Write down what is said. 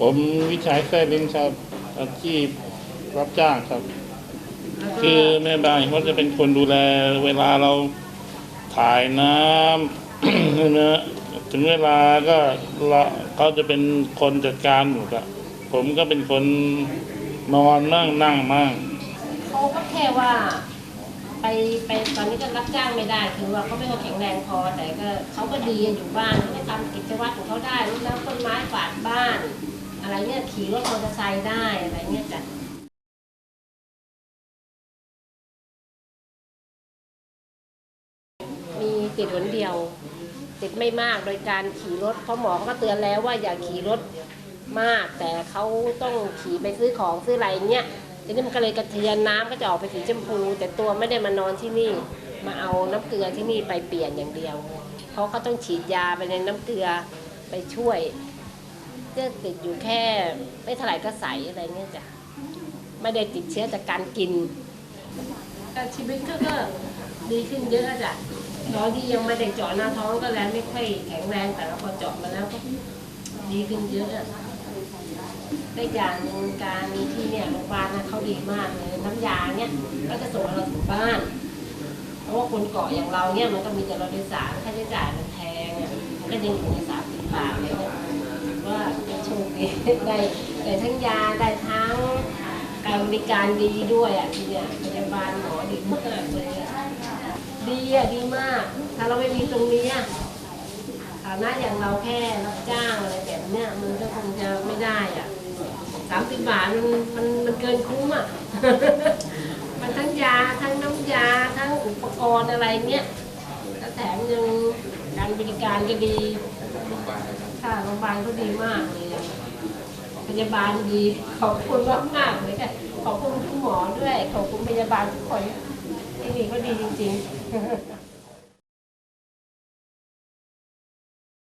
ผมวิชัยแซ่ลิมครับอาชีพรับจ้างครับ คือแม่บ้านเขาจะเป็นคนดูแลเวลาเราถ่ายน้ำใช่ไหมถึงเวลาก็เขาจะเป็นคนจัดการหมดอะผมก็เป็นคนนอนนั่งนั่งมั่งเขาก็แค่ว่า ไปไปตอนนี้ก็รับจ้างไม่ได้คือว่าเขาไม่แข็งแรงพอแต่ก็เขาก็ดีอยู่บ้านเขาทำกิจวัตรของเขาได้รดน้ำต้นไม้ฝาดบ้าน เนี่ยขี่รถมอเตอร์ไซค์ได้อะไรเนี่ยจ้ะมีติดหนเดียว ติดไม่มากโดยการขี่รถเพราะหมอเขาก็เตือนแล้วว่าอย่าขี่รถมาก แต่เขาต้องขี่ไปซื้อของซื้ออะไรเนี่ยทีนี้มันก็เลยกระเทียนน้ำก็จะออกไปสีชมพู แต่ตัวไม่ได้มานอนที่นี่ มาเอาน้ำเกลือที่นี่ไปเปลี่ยนอย่างเดียว เพราะเขาต้องฉีดยาไปในน้ำเกลือไปช่วย เจะติดอยู่แค่ไม่เท่าไหร่ก็ใสอะไรเงี้ยจ้ะไม่ได้ติดเชื้อจากการกินชีวิตก็ก็ดีขึ้นเยอะจ้ะตอนที่ยังไม่ได้เจาะหน้าท้องก็แล้วไม่ค่อยแข็งแรงแต่ว่าพอเจาะมาแล้วก็ดีขึ้นเยอะได้อย่างหนึ่งการที่เนี่ยโรงพยาบาลนะเขาดีมากเลยน้ำยาเนี่ยก็จะส่งเราถึงบ้านเพราะว่าคนเกาะอย่างเราเนี่ยมันก็มีแต่รถโดยสารค่าใช้จ่ายมันแพงอะมันก็ยังอยู่ในสามสิบบาทเลยเนี่ย โชคดีได้ได้ทั้งยาได้ทั้งการบริการดีด้วยอะที่เนี่ยพยาบาลหมอดีมากเลยอะดีอะดีมาก ถ้าเราไม่มีตรงนี้อะฐานะอย่างเราแค่รับจ้างอะไรแบบเนี้ยมันก็คงจะไม่ได้อะสามสิบบาทมันมันมันเกินคุ้มอะมันทั้งยาทั้งน้ำยาทั้งอุปกรณ์อะไรเนี้ยแล้วแถมยัง การบริการก็ดีค่ะโรงพยาบาลก็ดีมากเลยพยาบาลดีขอบคุณมากมากๆเลยค่ะขอบคุณคุณหมอด้วย ขอบคุณพยาบาลทุกคนที่นี่ก็ดีจริง ๆ